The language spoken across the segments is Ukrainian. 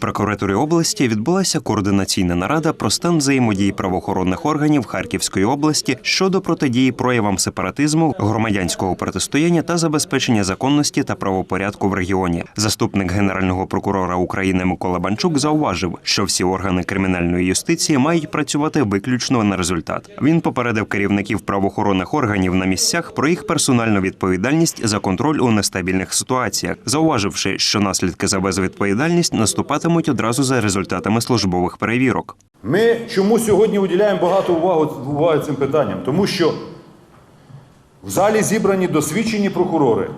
прокуратурі області відбулася координаційна нарада про стан взаємодії правоохоронних органів Харківської області щодо протидії проявам сепаратизму, громадянського протистояння та забезпечення законності та правопорядку в регіоні. Заступник генерального прокурора України Микола Банчук зауважив, що всі органи кримінальної юстиції мають працювати виключно на результат. Він попередив керівників правоохоронних органів на місцях про їх персональну відповідальність за контроль у нестабільних ситуаціях, зауваживши, що наслідки за безвідповідальність наступатимуть одразу за результатами службових перевірок. Ми чому сьогодні уділяємо багато уваги, уваги цим питанням? Тому що в залі зібрані досвідчені прокурори,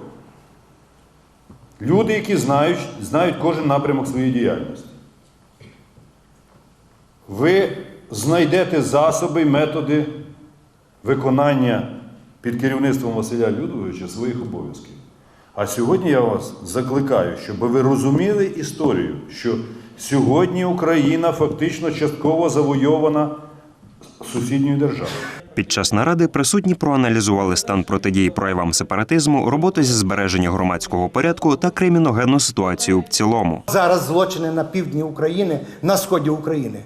люди, які знають, знають кожен напрямок своєї діяльності. Ви знайдете засоби й методи виконання під керівництвом Василя Людовича своїх обов'язків. А сьогодні я вас закликаю, щоб ви розуміли історію, що сьогодні Україна фактично частково завойована сусідньою державою. Під час наради присутні проаналізували стан протидії проявам сепаратизму, роботу зі збереження громадського порядку та криміногенну ситуацію в цілому. Зараз злочини на півдні України, на сході України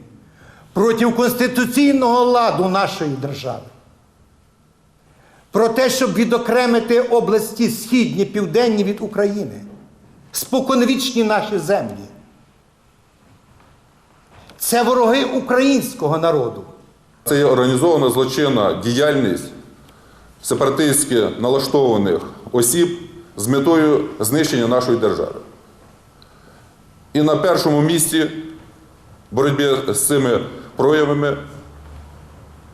проти конституційного ладу нашої держави. Про те, щоб відокремити області східні, південні від України, споконвічні наші землі. Це вороги українського народу. Це є організована злочинна діяльність сепаратистськи налаштованих осіб з метою знищення нашої держави. І на першому місці боротьбі з цими проявами,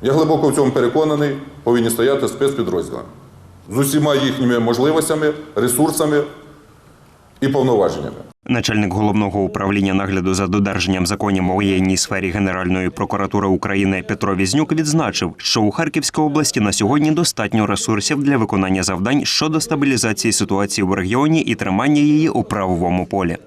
я глибоко в цьому переконаний, повинні стояти спецпідрозділи з усіма їхніми можливостями, ресурсами і повноваженнями. Начальник головного управління нагляду за додержанням законів у воєнній сфері Генеральної прокуратури України Петро Візнюк відзначив, що у Харківській області на сьогодні достатньо ресурсів для виконання завдань щодо стабілізації ситуації в регіоні і тримання її у правовому полі.